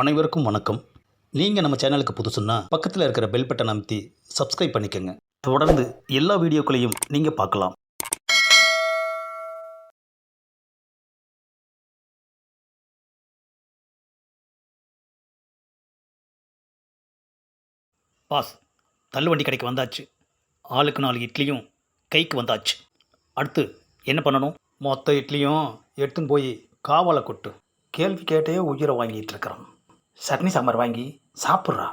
அனைவருக்கும் வணக்கம். நீங்கள் நம்ம சேனலுக்கு புதுசுன்னா பக்கத்தில் இருக்கிற பெல் பட்டன் அமைத்தி சப்ஸ்கிரைப் பண்ணிக்கோங்க. தொடர்ந்து எல்லா வீடியோக்களையும் நீங்கள் பார்க்கலாம். பாஸ் தள்ளுவண்டி கடைக்கு வந்தாச்சு. ஆளுக்கு நாலு இட்லியும் கைக்கு வந்தாச்சு. அடுத்து என்ன பண்ணணும்? மொத்த இட்லியும் எடுத்துன்னு போய் காவலை கொட்டு. கேள்வி கேட்டே உயிரை வாங்கிட்டு இருக்கிறான். சட்னி சாம்பார் வாங்கி சாப்பிட்றா.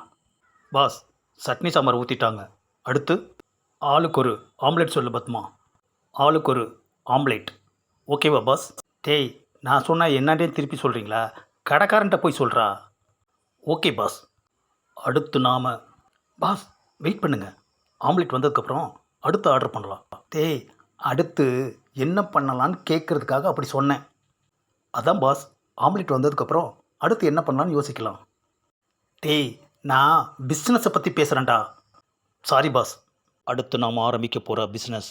பாஸ் சட்னி சாம்பார் ஊற்றிட்டாங்க அடுத்து ஆளுக்கு ஒரு ஆம்லெட் சொல்லு பத்மா. ஆளுக்கு ஒரு ஆம்லெட். ஓகேவா பாஸ்? டேய் நான் சொன்னால் என்னன்னே திருப்பி சொல்கிறீங்களா கடைக்காரன்ட்ட போய் சொல்கிறா ஓகே பாஸ். அடுத்து நாம் பாஸ் வெயிட் பண்ணுங்கள் ஆம்லெட் வந்ததுக்கப்புறம் அடுத்து ஆர்டர் பண்ணலாம். டேய் அடுத்து என்ன பண்ணலான்னு கேட்குறதுக்காக அப்படி சொன்னேன். அதான் பாஸ் ஆம்லெட் வந்ததுக்கப்புறம் அடுத்து என்ன பண்ணலான்னு யோசிக்கலாம். டேய் நான் பிஸ்னஸை பற்றி பேசுகிறேன்டா சாரி பாஸ் அடுத்து நாம் ஆரம்பிக்க போகிற பிஸ்னஸ்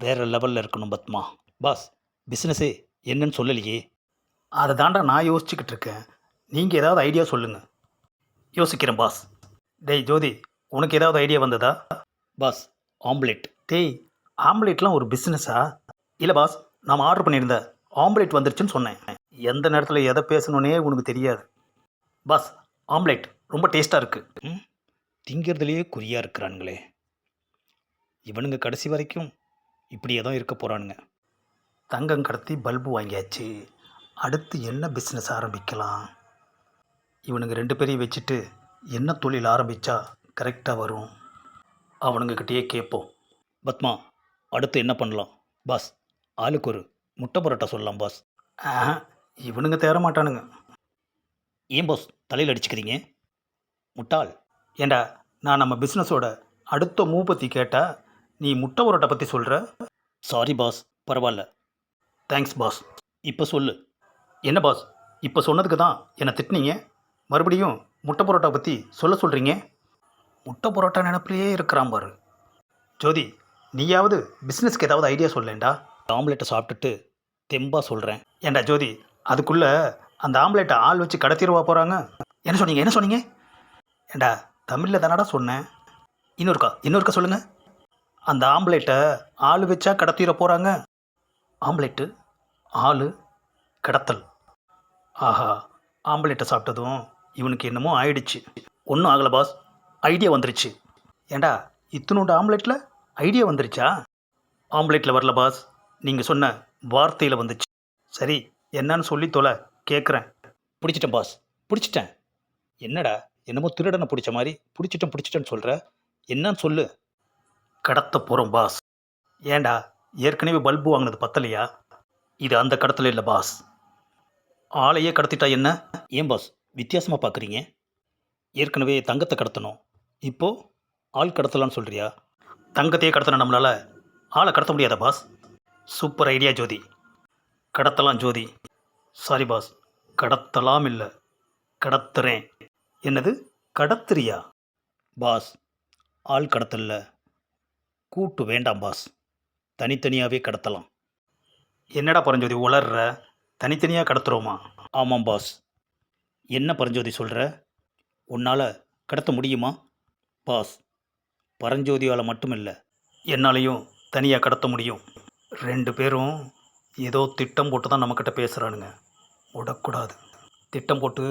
வேறு லெவலில் இருக்கணும் பத்மா. பாஸ் பிஸ்னஸே என்னன்னு சொல்லலையே. அதை தாண்டா நான் யோசிச்சுக்கிட்டு இருக்கேன். நீங்கள் ஏதாவது ஐடியா சொல்லுங்கள் யோசிக்கிறேன் பாஸ் டேய் ஜோதி உனக்கு ஏதாவது ஐடியா வந்ததா? பாஸ் ஆம்லெட் டேய் ஆம்லெட்லாம் ஒரு பிஸ்னஸா இல்லை பாஸ் நாம் ஆர்டர் பண்ணியிருந்த ஆம்லெட் வந்துருச்சுன்னு சொன்னேன். எந்த நேரத்தில் எதை பேசணுன்னே உனக்கு தெரியாது. பாஸ் ஆம்லெட் ரொம்ப டேஸ்ட்டாக இருக்குது திங்கிறதுலையே குறியாக இருக்கிறானுங்களே இவனுங்க கடைசி வரைக்கும் இப்படியே தான் இருக்க போகிறானுங்க தங்கம் கடத்தி பல்பு வாங்கியாச்சு. அடுத்து என்ன பிஸ்னஸ் ஆரம்பிக்கலாம்? இவனுங்க ரெண்டு பேரையும் வச்சுட்டு என்ன தொழில் ஆரம்பித்தா கரெக்டாக வரும்? அவனுங்கக்கிட்டேயே கேட்போம் பத்மா அடுத்து என்ன பண்ணலாம்? பாஸ் ஆளுக்கு ஒரு முட்டை பரோட்டா சொல்லலாம் பாஸ். ஆஹா இவனுங்க தேர மாட்டானுங்க. ஏன் பாஸ் தலையில் அடிச்சுக்கிறீங்க? முட்டாள். ஏண்டா நான் நம்ம பிஸ்னஸோட அடுத்த மூவ் பற்றி கேட்டால் நீ முட்டை பரோட்டா பற்றி சொல்கிற சாரி பாஸ் பரவாயில்ல. தேங்க்ஸ் பாஸ் இப்போ சொல்லு. என்ன பாஸ் இப்போ சொன்னதுக்கு தான் என்னை திட்டினீங்க. மறுபடியும் முட்டை பரோட்டா பற்றி சொல்ல சொல்கிறீங்க முட்டை பரோட்டா நினப்பிலேயே இருக்கிறான் பாரு. ஜோதி நீயாவது பிஸ்னஸ்க்கு ஏதாவது ஐடியா சொல்லேன்டா. ஆம்லெட்டை சாப்பிட்டுட்டு தெம்பாக சொல்கிறேன் ஏண்டா ஜோதி அதுக்குள்ளே அந்த ஆம்லெட்டை ஆள் வச்சு கடத்திடுவா போகிறாங்க என்ன சொன்னீங்க? என்ன சொன்னீங்க? ஏண்டா தமிழில் தானடா சொன்னேன். இன்னொருக்கா இன்னொருக்கா சொல்லுங்கள் அந்த ஆம்லெட்டை ஆள் வச்சா கடத்திட போகிறாங்க ஆம்லெட்டு ஆள் கடத்தல். ஆஹா ஆம்லெட்டை சாப்பிட்டதும் இவனுக்கு என்னமோ ஆயிடுச்சு. ஒன்றும் ஆகலை பாஸ். ஐடியா வந்துருச்சு. ஏண்டா இத்தனோட ஆம்லெட்டில் ஐடியா வந்துருச்சா? ஆம்லெட்டில் வரல பாஸ். நீங்கள் சொன்ன வார்த்தையில் வந்துச்சு. சரி என்னன்னு சொல்லி தொலை கேட்குறேன் பிடிச்சிட்டேன் பாஸ் பிடிச்சிட்டேன். என்னடா என்னமோ திருடனை பிடிச்ச மாதிரி பிடிச்சிட்டேன் பிடிச்சிட்டேன்னு சொல்கிற என்னன்னு சொல்லு. கடத்த போகிறோம் பாஸ் ஏண்டா ஏற்கனவே பல்பு வாங்கினது பத்தலையா? இது அந்த கடத்தல இல்லை பாஸ் ஆளையே கடத்திட்டா என்ன? ஏன் பாஸ் வித்தியாசமாக பார்க்குறீங்க ஏற்கனவே தங்கத்தை கடத்தணும். இப்போது ஆள் கடத்தலான்னு சொல்கிறியா தங்கத்தையே கடத்தின நம்மளால் ஆளை கடத்த முடியாதா பாஸ் சூப்பர் ஐடியா ஜோதி. கடத்தலாம் ஜோதி. Sorry boss. கடத்தலாம் இல்லை. கடத்துறேன். என்னது? கடத்துறியா? பாஸ் ஆள் கடத்தல கூட்டு வேண்டாம் பாஸ். தனித்தனியாகவே கடத்தலாம். என்னடா பரஞ்சோதி உளர்ற? தனித்தனியாக கடத்துகிறோமா ஆமாம் பாஸ். என்ன பரஞ்சோதி சொல்கிற உன்னால் கடத்த முடியுமா? பாஸ் பரஞ்சோதியால் மட்டும் இல்லை என்னாலையும் தனியாக கடத்த முடியும். ரெண்டு பேரும் ஏதோ திட்டம் போட்டு தான் நம்மக்கிட்ட பேசுகிறானுங்க விடக்கூடாது. திட்டம் போட்டு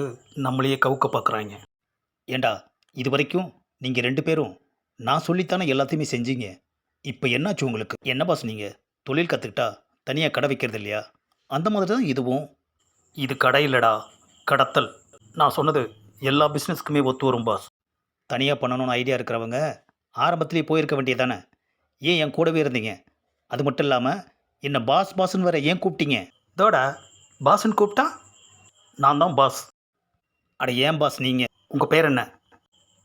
நம்மளையே கவுக்க பார்க்குறாங்க ஏண்டா இது வரைக்கும் நீங்கள் ரெண்டு பேரும் நான் சொல்லித்தானே எல்லாத்தையுமே செஞ்சீங்க. இப்போ என்னாச்சு உங்களுக்கு? என்ன பாஸ் நீங்கள் தொழில் கற்றுக்கிட்டா தனியாக கடை வைக்கிறது இல்லையா? அந்த மாதிரி தான் இதுவும். இது கடை இல்லைடா. கடத்தல். நான் சொன்னது எல்லா பிஸ்னஸ்க்குமே ஒத்து வரும் பாஸ் தனியாக பண்ணணும்னு ஐடியா இருக்கிறவங்க ஆரம்பத்திலேயே போயிருக்க வேண்டியதானே ஏன் என் கூடவே இருந்தீங்க? அது மட்டும் இல்லாமல் என்ன பாஸ் பாஸ்ன்னு வேற ஏன் கூப்பிட்டீங்க? இதோடா பாஸ்ன்னு கூப்பிட்டா? நான் தான் பாஸ். அட ஏன் பாஸ் நீங்கள் உங்கள் பேர் என்ன?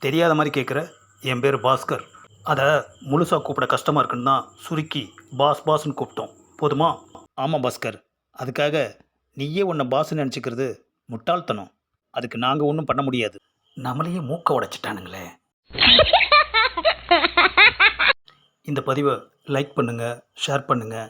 தெரியாத மாதிரி கேட்குற என் பேர் பாஸ்கர். அதை முழுசாக கூப்பிட கஷ்டமாக இருக்குன்னு தான் சுருக்கி பாஸ் பாஸ்ன்னு கூப்பிட்டோம். போதுமா? ஆமாம் பாஸ்கர். அதுக்காக நீயே உன்னை பாஸ்ன்னு நினச்சிக்கிறது முட்டாள்தனம். அதுக்கு நாங்கள் ஒன்றும் பண்ண முடியாது. நம்மளையே மூக்க உடைச்சிட்டானுங்களே. இந்த பதிவை லைக் பண்ணுங்கள் ஷேர் பண்ணுங்கள்